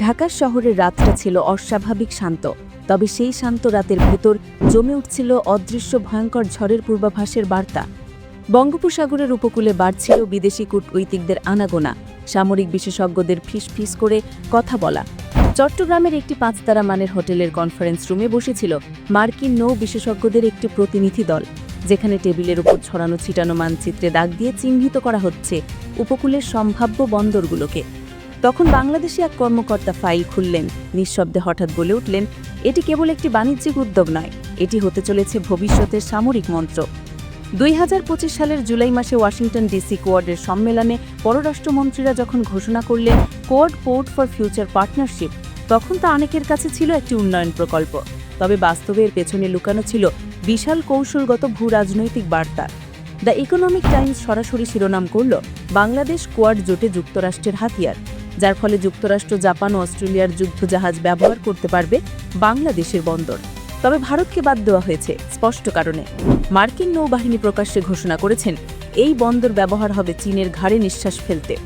ঢাকার শহরের রাতটা ছিল অস্বাভাবিক শান্ত, তবে সেই শান্ত রাতের ভেতর জমে উঠছিল অদৃশ্য ভয়ঙ্কর ঝড়ের পূর্বাভাসের বার্তা। বঙ্গোপসাগরের উপকূলে বাড়ছিল বিদেশি কূটনৈতিকদের আনাগোনা, সামরিক বিশেষজ্ঞদের ফিস ফিস করে কথা বলা। চট্টগ্রামের একটি পাঁচতারা মানের হোটেলের কনফারেন্স রুমে বসেছিল মার্কিন নৌ বিশেষজ্ঞদের একটি প্রতিনিধি দল, যেখানে টেবিলের উপর ছড়ানো ছিটানো মানচিত্রে দাগ দিয়ে চিহ্নিত করা হচ্ছে উপকূলের সম্ভাব্য বন্দরগুলোকে। তখন বাংলাদেশি এক কর্মকর্তা ফাইল খুললেন। নিঃশব্দে হঠাৎ বলে উঠলেন, এটি কেবল একটি বাণিজ্যিক উদ্যোগ নয়, এটি হতে চলেছে ভবিষ্যতের সামরিক মন্ত্র। দুই হাজার পঁচিশ সালের জুলাই মাসে ওয়াশিংটন ডিসি কোয়ার্ডের সম্মেলনে পররাষ্ট্রমন্ত্রীরা যখন ঘোষণা করলেন Quad port for future partnership, তখন তা অনেকের কাছে ছিল একটি উন্নয়ন প্রকল্প। তবে বাস্তবে এর পেছনে লুকানো ছিল বিশাল কৌশলগত ভূ রাজনৈতিক বার্তা। দ্য ইকোনমিক টাইমস সরাসরি শিরোনাম করল, বাংলাদেশ কোয়াড জোটে যুক্তরাষ্ট্রের হাতিয়ার। যার ফলে যুক্তরাষ্ট্র, জাপান ও অস্ট্রেলিয়ার যুদ্ধজাহাজ ব্যবহার করতে পারবে বাংলাদেশের বন্দর। তবে ভারতকে বাদ দেওয়া হয়েছে স্পষ্ট কারণে। মার্কিন নৌবাহিনী প্রকাশ্যে ঘোষণা করেছেন, এই বন্দর ব্যবহার হবে চীনের ঘাড়ে নিঃশ্বাস ফেলতে।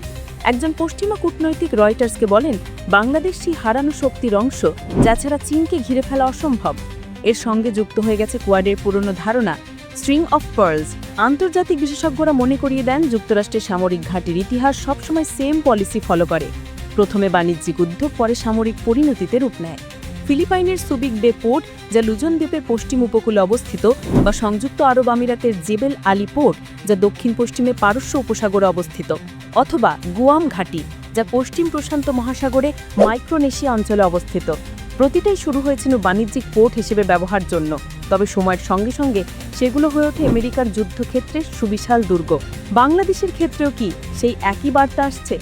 একজন পশ্চিমা কূটনৈতিক রয়টার্সকে বলেন, বাংলাদেশ সেই হারানো শক্তির অংশ যা ছাড়া চীনকে ঘিরে ফেলা অসম্ভব। এর সঙ্গে যুক্ত হয়ে গেছে কোয়াডের পুরনো ধারণা স্ট্রিং অফ পার্লস আন্তর্জাতিক বিশেষজ্ঞরা মনে করিয়ে দেন যুক্তরাষ্ট্রের সামরিক ঘাটির ইতিহাস সবসময় সেম পলিসি ফলো করে। প্রথমে বাণিজ্যিক উদ্যোগ, পরে সামরিক পরিণতিতে রূপ নেয়। ফিলিপাইনের সুবিক বে পোর্ট, যা লুজন দ্বীপের পশ্চিম উপকূলে অবস্থিত বা সংযুক্ত আরব আমিরাতের জেবেল আলী পোর্ট, যা দক্ষিণ পশ্চিমে পারস্য উপসাগরে অবস্থিত, অথবা গুয়াম ঘাটি, যা পশ্চিম প্রশান্ত মহাসাগরে মাইক্রোনেশিয়া অঞ্চলে অবস্থিত। প্রতিটাই শুরু হয়েছিল বাণিজ্যিক পোর্ট হিসেবে ব্যবহার জন্য। তবে সময়ের সঙ্গে সঙ্গে সেগুলো হয়ে ওঠে আমেরিকার যুদ্ধক্ষেত্রে সুবিশাল দুর্গ। বাংলাদেশের ক্ষেত্রেও কি সেই একই বার্তা আসছে?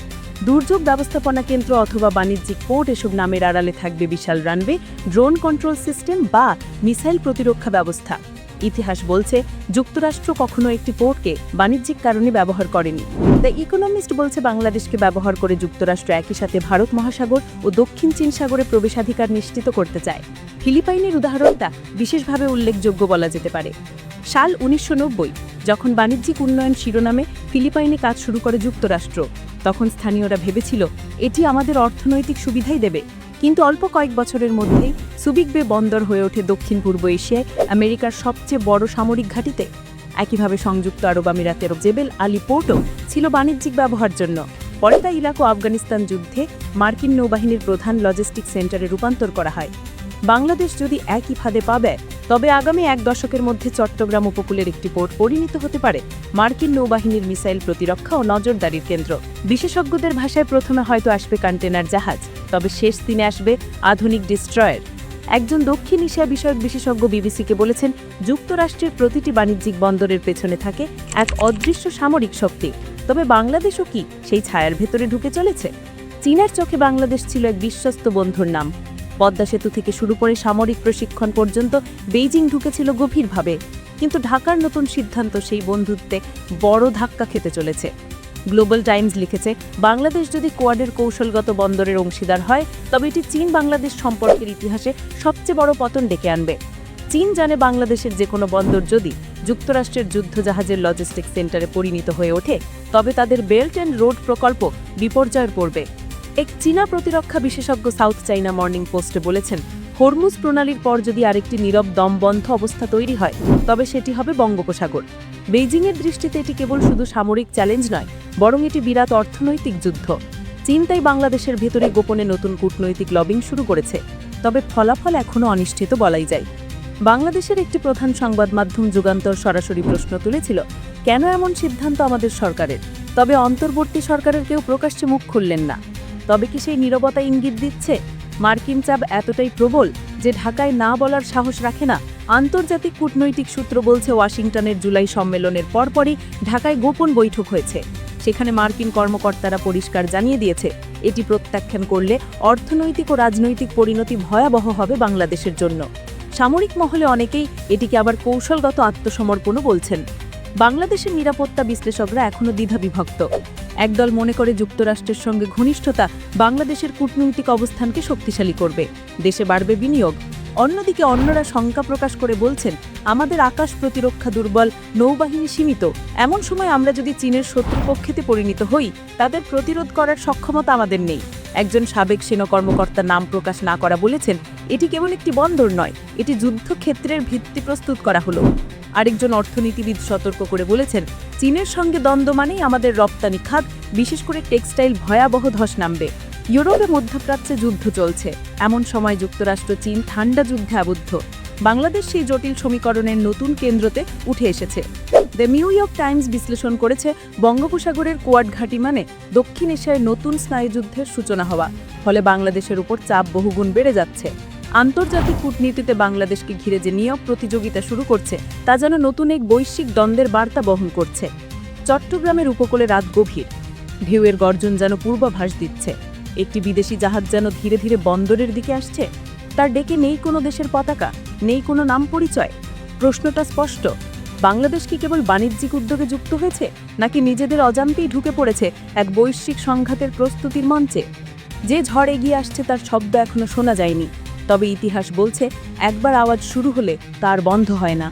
দুর্যোগ ব্যবস্থাপনা কেন্দ্র অথবা বাণিজ্যিক পোর্ট এসব নামের আড়ালে থাকবে বিশাল রানবে ড্রোন কন্ট্রোল সিস্টেম বা মিসাইল প্রতিরক্ষা ব্যবস্থা। ইতিহাস বলছে, যুক্তরাষ্ট্র কখনো একটি পোর্টকে বাণিজ্যিক কারণে ব্যবহার করেনি। দ্য ইকোনমিস্ট বলছে, বাংলাদেশকে ব্যবহার করে যুক্তরাষ্ট্র একই সাথে ভারত মহাসাগর ও দক্ষিণ চীন সাগরে প্রবেশাধিকার নিশ্চিত করতে চায়। ফিলিপাইনের উদাহরণটা বিশেষভাবে উল্লেখযোগ্য বলা যেতে পারে। সাল উনিশশো নব্বই, যখন বাণিজ্যিক উন্নয়ন শিরোনামে ফিলিপাইনে কাজ শুরু করে যুক্তরাষ্ট্র, তখন স্থানীয়রা ভেবেছিল, এটি আমাদের অর্থনৈতিক সুবিধাই দেবে। কিন্তু অল্প কয়েক বছরের মধ্যেই সুবিক বে বন্দর হয়ে ওঠে দক্ষিণ পূর্ব এশিয়ায়, আমেরিকার সবচেয়ে বড় সামরিক ঘাঁটিতে। একইভাবে সংযুক্ত আরব আমিরাতের জেবেল আলী পোর্টও ছিল বাণিজ্যিক ব্যবহার জন্য। পরে তা ইরাক ও আফগানিস্তান যুদ্ধে মার্কিন নৌবাহিনীর প্রধান লজিস্টিক সেন্টারে রূপান্তর করা হয়। বাংলাদেশ যদি একই ফাঁদে পাবে তবে আগামী এক দশকের মধ্যে চট্টগ্রাম উপকূলের একটি পোর্ট পরিণত হতে পারে। মার্কিন নৌবাহিনীর মিসাইল প্রতিরক্ষা ও নজরদারির কেন্দ্র। বিশেষজ্ঞদের ভাষায় প্রথমে হয়তো আসবে কন্টেনার জাহাজ। তবে শেষ দিনে আসবে আধুনিক ডিস্ট্রয়ার। একজন দক্ষিণ এশিয়া বিষয়ক বিশেষজ্ঞ বিবিসিকে বলেছেন, যুক্তরাষ্ট্রের প্রতিটি বাণিজ্যিক বন্দরের পেছনে থাকে এক অদৃশ্য সামরিক শক্তি। তবে বাংলাদেশও কি সেই ছায়ার ভেতরে ঢুকে চলেছে? চীনের চোখে বাংলাদেশ ছিল এক বিশ্বস্ত বন্ধুর নাম। পদ্মা সেতু থেকে শুরু করে সামরিক প্রশিক্ষণ পর্যন্ত বেইজিং ঢুকেছিল গভীরভাবে। কিন্তু ঢাকার নতুন সিদ্ধান্ত সেই বন্ধুত্বে বড় ধাক্কা খেতে চলেছে। গ্লোবাল টাইমস লিখেছে, বাংলাদেশ যদি কোয়াডের কৌশলগত বন্দরের অংশীদার হয়, তবে এটি চীন বাংলাদেশ সম্পর্কের ইতিহাসে সবচেয়ে বড় পতন ডেকে আনবে। চীন জানে বাংলাদেশের যে কোনো বন্দর যদি যুক্তরাষ্ট্রের যুদ্ধজাহাজের লজিস্টিক সেন্টারে পরিণত হয়ে ওঠে, তবে তাদের বেল্ট অ্যান্ড রোড প্রকল্প বিপর্যয়ের পড়বে। এক চীনা প্রতিরক্ষা বিশেষজ্ঞ সাউথ চাইনা মর্নিং পোস্টে বলেছেন, হরমুজ প্রণালীর পর যদি আরেকটি নীরব দমবন্ধ অবস্থা তৈরি হয়, তবে সেটি হবে বঙ্গোপসাগর। বেইজিংয়ের দৃষ্টিতে এটি কেবল শুধু সামরিক চ্যালেঞ্জ নয় বরং এটি বিরাট অর্থনৈতিক যুদ্ধ। চীন তাই বাংলাদেশের ভেতরে গোপনে নতুন কূটনৈতিক লবিং শুরু করেছে, তবে ফলাফল এখনও অনিশ্চিত বলাই যায়। বাংলাদেশের একটি প্রধান সংবাদ মাধ্যম যুগান্তর সরাসরি প্রশ্ন তুলেছিল, কেন এমন সিদ্ধান্ত আমাদের সরকারের? তবে অন্তর্বর্তী সরকারের কেউ প্রকাশ্যে মুখ খুললেন না। তবে কি সেই নীরবতা ইঙ্গিত দিচ্ছে? মার্কিন চাপ এতটাই প্রবল যে ঢাকায় না বলার সাহস রাখে না। আন্তর্জাতিক কূটনৈতিক সূত্র বলছে, ওয়াশিংটনের জুলাই সম্মেলনের পরপরই ঢাকায় গোপন বৈঠক হয়েছে। সেখানে মার্কিন কর্মকর্তারা পরিষ্কার জানিয়ে দিয়েছে, এটি প্রত্যাখ্যান করলে অর্থনৈতিক ও রাজনৈতিক পরিণতি ভয়াবহ হবে বাংলাদেশের জন্য। সামরিক মহলে অনেকেই এটিকে আবার কৌশলগত আত্মসমর্পণও বলছেন। বাংলাদেশের নিরাপত্তা বিশ্লেষকরা এখনও দ্বিধাবিভক্ত একদল মনে করে যুক্তরাষ্ট্রের সঙ্গে ঘনিষ্ঠতা বাংলাদেশের কূটনৈতিক অবস্থানকে শক্তিশালী করবে। দেশে বাড়বে বিনিয়োগ। অন্যদিকে অন্যরা শঙ্কা প্রকাশ করে বলছেন, আমাদের আকাশ প্রতিরক্ষা দুর্বল, নৌবাহিনী সীমিত। এমন সময় আমরা যদি চীনের শত্রুপক্ষেতে পরিণত হই, তাদের প্রতিরোধ করার সক্ষমতা আমাদের নেই। একজন সাবেক সেনা কর্মকর্তার নাম প্রকাশ না করা বলেছেন, এটি কেবল একটি বন্দর নয়, এটি যুদ্ধক্ষেত্রের ভিত্তি প্রস্তুত করা হলো। আরেকজন অর্থনীতিবিদ সতর্ক করে বলেছেন, চীনের সঙ্গে দ্বন্দ্ব মানেই আমাদের রপ্তানি খাত, বিশেষ করে টেক্সটাইল ভয়াবহ ধস নামবে। ইউরোপে মধ্যপ্রাচ্যে যুদ্ধ চলছে। এমন সময় যুক্তরাষ্ট্র, চীন ঠান্ডা যুদ্ধে আবদ্ধ। বাংলাদেশ সেই জটিল সমীকরণের নতুন কেন্দ্রতে উঠে এসেছে। দ্য নিউ ইয়র্ক টাইমস বিশ্লেষণ করেছে, বঙ্গোপসাগরের কোয়াড ঘাঁটি মানে দক্ষিণ এশিয়ায় নতুন স্নায়ুযুদ্ধের সূচনা হওয়া। ফলে বাংলাদেশের উপর চাপ বহুগুণ বেড়ে যাচ্ছে। আন্তর্জাতিক কূটনীতিতে বাংলাদেশকে ঘিরে যে নিয়োগ প্রতিযোগিতা শুরু করছে, তা যেন নতুন এক বৈশ্বিক দ্বন্দ্বের বার্তা বহন করছে। চট্টগ্রামের উপকূলে রাত গভীর। ঢেউয়ের গর্জন যেন পূর্বাভাস দিচ্ছে। একটি বিদেশি জাহাজ যেন ধীরে ধীরে বন্দরের দিকে আসছে? তার ডেকে নেই কোনো দেশের পতাকা, নেই কোনো নাম পরিচয়? প্রশ্নটা স্পষ্ট। বাংলাদেশ কি কেবল বাণিজ্যিক উদ্যোগে যুক্ত হয়েছে, নাকি নিজেদের অজান্তেই ঢুকে পড়েছে এক বৈশ্বিক সংঘাতের প্রস্তুতির মঞ্চে? যে ঝড় এগিয়ে আসছে তার শব্দ এখনও শোনা যায়নি, তবে ইতিহাস বলছে, একবার আওয়াজ শুরু হলে তার বন্ধ হয় না।